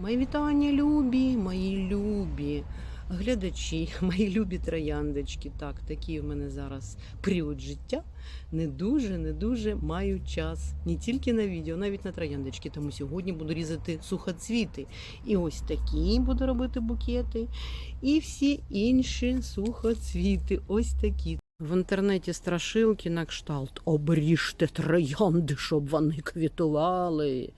Мої вітання, любі, мої любі глядачі, мої любі трояндочки. Так, такий в мене зараз період життя. Не дуже, не дуже маю час. Не тільки на відео, навіть на трояндочки. Тому сьогодні буду різати сухоцвіти. І ось такі буду робити букети. І всі інші сухоцвіти. Ось такі. В інтернеті страшилки на кшталт. Обріжте троянди, щоб вони квітували.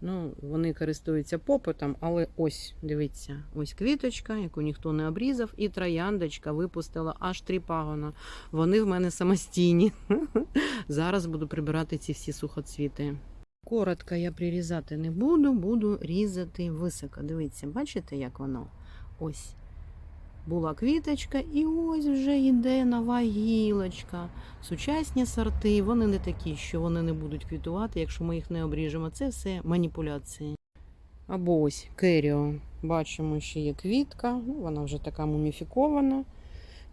Ну, вони користуються попитом, але ось дивіться, ось квіточка, яку ніхто не обрізав, і трояндочка випустила аж три пагона. Вони в мене самостійні. Зараз буду прибирати ці всі сухоцвіти. Коротко я прирізати не буду, буду різати високо. Дивіться, бачите, як воно? Ось була квіточка, і ось вже йде нова гілочка. Сучасні сорти, вони не такі, що вони не будуть квітувати, якщо ми їх не обріжемо. Це все маніпуляції. Або ось керіо. Бачимо, що є квітка, ну, вона вже така муміфікована,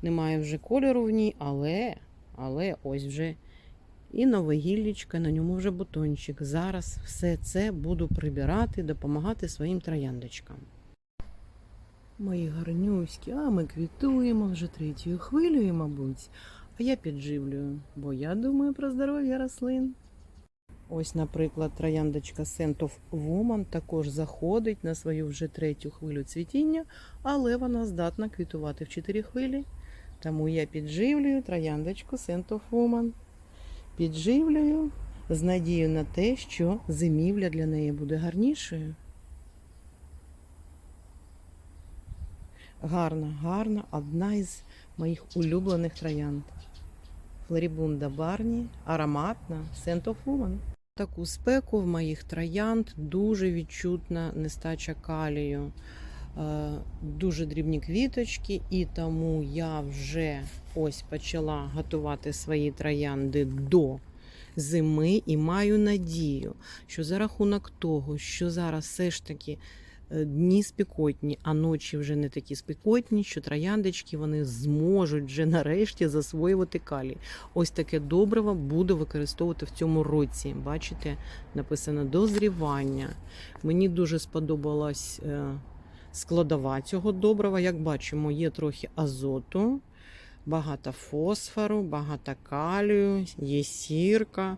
немає вже кольору в ній, але, але ось вже і нове гіллічко, на ньому вже бутончик. Зараз все це буду прибирати, допомагати своїм трояндочкам. Мої гарнюські, а ми квітуємо вже третьою хвилею, мабуть. А я підживлюю, бо я думаю про здоров'я рослин. Ось, наприклад, трояндочка of Woman також заходить на свою вже третю хвилю цвітіння, але вона здатна квітувати в чотири хвилі. Тому я підживлюю трояндочку of Woman. Підживлюю з надією на те, що зимівля для неї буде гарнішою. Гарна, гарна, одна із моїх улюблених троянд. Флорібунда Барні, ароматна, Scent of Woman. Таку спеку в моїх троянд дуже відчутна нестача калію. Е, Дуже дрібні квіточки, і тому я вже ось почала готувати свої троянди до зими і маю надію, що за рахунок того, що зараз все ж таки дні спекотні, а ночі вже не такі спекотні, що трояндочки вони зможуть вже нарешті засвоювати калій. Ось таке добриво буду використовувати в цьому році. Бачите, написано дозрівання. Мені дуже сподобалась е, складова цього добрива. Як бачимо, є трохи азоту. Багато фосфору, багато калію, є сірка,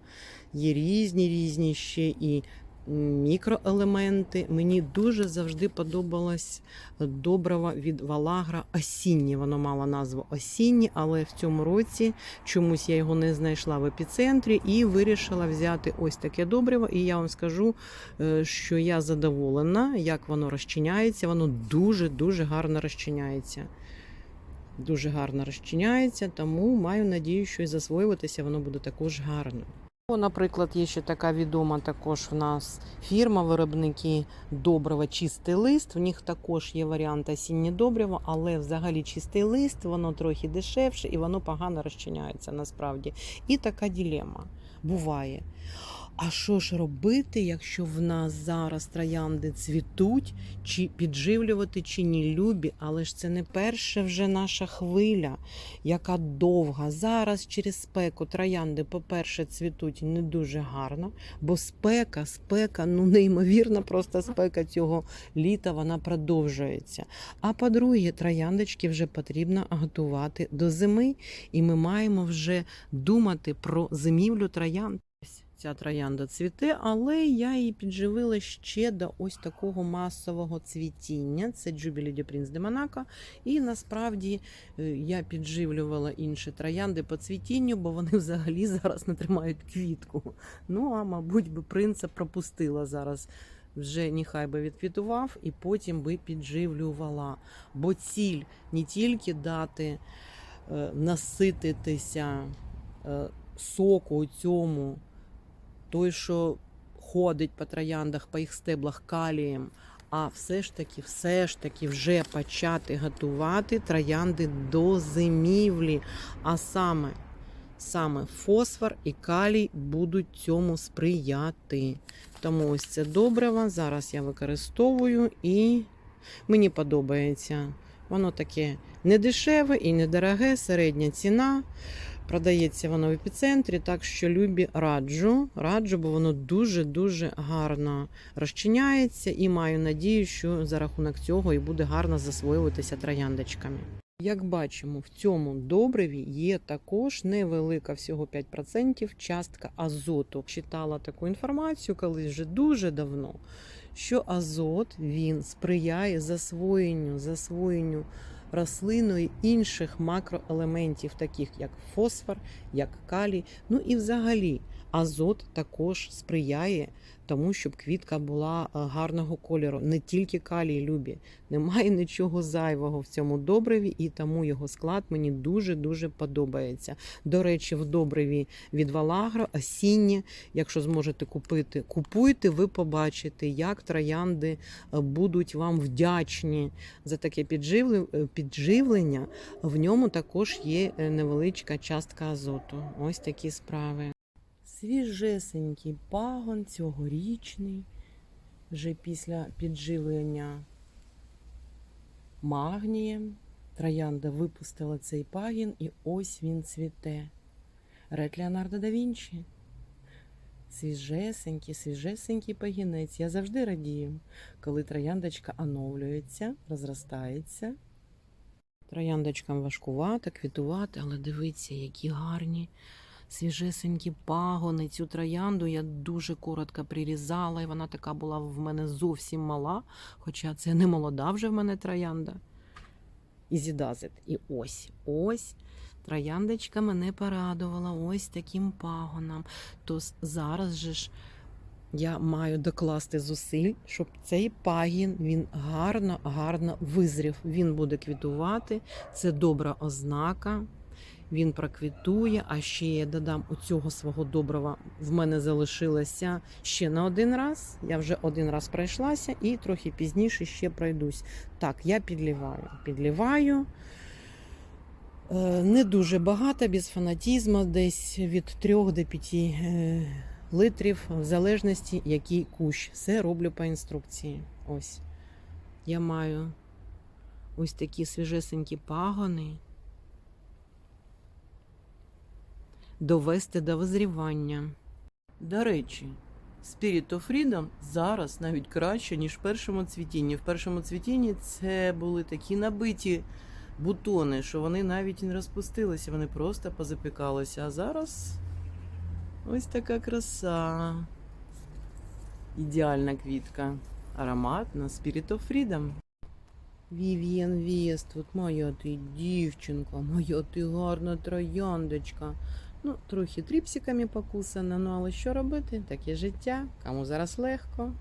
є різні різні ще і мікроелементи. Мені дуже завжди подобалось добрива від Валагра осіннє. Воно мало назву осіннє, але в цьому році чомусь я його не знайшла в епіцентрі і вирішила взяти ось таке добриво. І я вам скажу, е, що я задоволена, як воно розчиняється. Воно дуже-дуже гарно розчиняється. Дуже гарно розчиняється, тому маю надію, що і засвоюватися воно буде також гарно. О, Наприклад, є ще така відома також в нас фірма, виробники добрива чистий лист. В них також є варіант осіннє добриво, але взагалі чистий лист, воно трохи дешевше і воно погано розчиняється насправді. І така ділема буває. А що ж робити, якщо в нас зараз троянди цвітуть, чи підживлювати, чи ні любі, але ж це не перша вже наша хвиля, яка довга. Зараз через спеку троянди, по-перше, цвітуть не дуже гарно, бо спека, спека, ну неймовірна, просто спека цього літа вона продовжується. А по-друге, трояндочки вже потрібно готувати до зими, і ми маємо вже думати про зимівлю троянд. Ця троянда цвіте, але я її підживила ще до ось такого масового цвітіння. Це Jubilee de Prince de Monaco. І насправді е, я підживлювала інші троянди по цвітінню, бо вони взагалі зараз не тримають квітку. Ну, а мабуть, би принца пропустила зараз. Вже нехай би відквітував і потім би підживлювала. Бо ціль не тільки дати е, насититися е, соку цьому той, що ходить по трояндах, по їх стеблах калієм, а все ж таки, все ж таки вже почати готувати троянди до зимівлі. А саме, саме фосфор і калій будуть цьому сприяти. Тому ось це добриво. Зараз я використовую і мені подобається. Воно таке не дешеве і недороге, середня ціна. Продається воно в епіцентрі, так що любі раджу, раджу, бо воно дуже-дуже гарно розчиняється і маю надію, що за рахунок цього і буде гарно засвоюватися трояндочками. Як бачимо, в цьому добриві є також невелика, всього 5% частка азоту. Читала таку інформацію колись вже дуже давно, що азот він сприяє засвоєнню, засвоєнню рослиною інших макроелементів, таких як фосфор, як калій. Ну і взагалі азот також сприяє тому, щоб квітка була е, гарного кольору. Не тільки калій любі, немає нічого зайвого в цьому добриві, і тому його склад мені дуже дуже подобається. До речі, в добриві від Валагро осіннє, якщо зможете купити, купуйте, ви побачите, як троянди е, будуть вам вдячні за таке е, підживлення. В ньому також є невеличка частка азоту. Ось такі справи. Свіжесенький пагон цьогорічний, вже після підживлення магнієм. Троянда випустила цей пагін, і ось він цвіте. Ред Леонардо да Вінчі. Свіжесенький, свіжесенький пагінець. Я завжди радію, коли трояндочка оновлюється, розростається. Трояндочкам важкувато, квітувати, але дивіться, які гарні свіжесенькі пагони. Цю троянду я дуже коротко прирізала, і вона така була в мене зовсім мала. Хоча це не молода вже в мене троянда. Ізідазит. І ось, ось трояндочка мене порадувала ось таким пагоном. То зараз же ж я маю докласти зусиль, щоб цей пагін він гарно, гарно визрів. Він буде квітувати. Це добра ознака. Він проквітує, а ще я додам у цього свого доброго в мене залишилося ще на один раз. Я вже один раз пройшлася і трохи пізніше ще пройдусь. Так, я підліваю. Підліваю. Е, Не дуже багато, без фанатізму, десь від 3 до 5 е, литрів, в залежності, який кущ. Все роблю по інструкції. Ось. Я маю ось такі свіжесенькі пагони. Довести до визрівання. До речі, Spirit of Freedom зараз навіть краще, ніж в першому цвітінні. В першому цвітінні це були такі набиті бутони, що вони навіть не розпустилися, вони просто позапікалися. А зараз ось така краса. Ідеальна квітка. Ароматна Spirit of Freedom. Вів'єн Вєствуд, моя ти дівчинка, моя ти гарна трояндочка. Ну, трохи тріпсиками покусана, ну але що робити? Таке життя, кому зараз легко.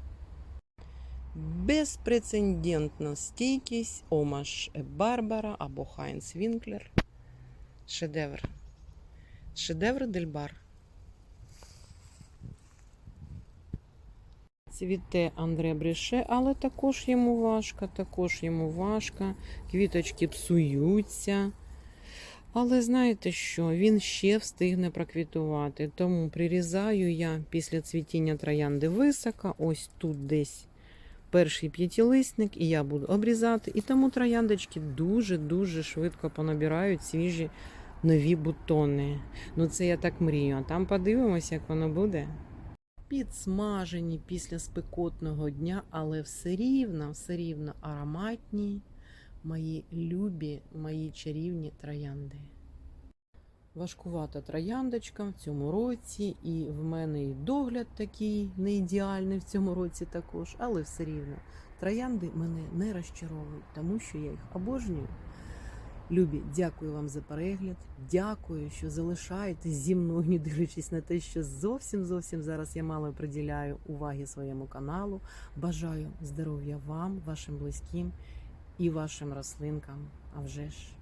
Безпрецедентна стійкість Омаш Барбара або Хайнц Вінклер. Шедевр. Шедевр Дельбар. Цвіте Андре Бреше, але також йому важко, також йому важко. Квіточки псуються. Але знаєте що? Він ще встигне проквітувати. Тому прирізаю я після цвітіння троянди високо, ось тут десь перший п'ятилисник, і я буду обрізати. І тому трояндочки дуже-дуже швидко понабирають свіжі нові бутони. Ну це я так мрію. А там подивимося, як воно буде. Підсмажені після спекотного дня, але все рівно, все рівно ароматні мої любі, мої чарівні троянди. Важкувата трояндочка в цьому році, і в мене і догляд такий не ідеальний в цьому році також, але все рівно троянди мене не розчаровують, тому що я їх обожнюю. Любі, дякую вам за перегляд. Дякую, що залишаєтесь зі мною, не дивлячись на те, що зовсім зовсім зараз я мало приділяю уваги своєму каналу. Бажаю здоров'я вам, вашим близьким і вашим рослинкам. А вже ж.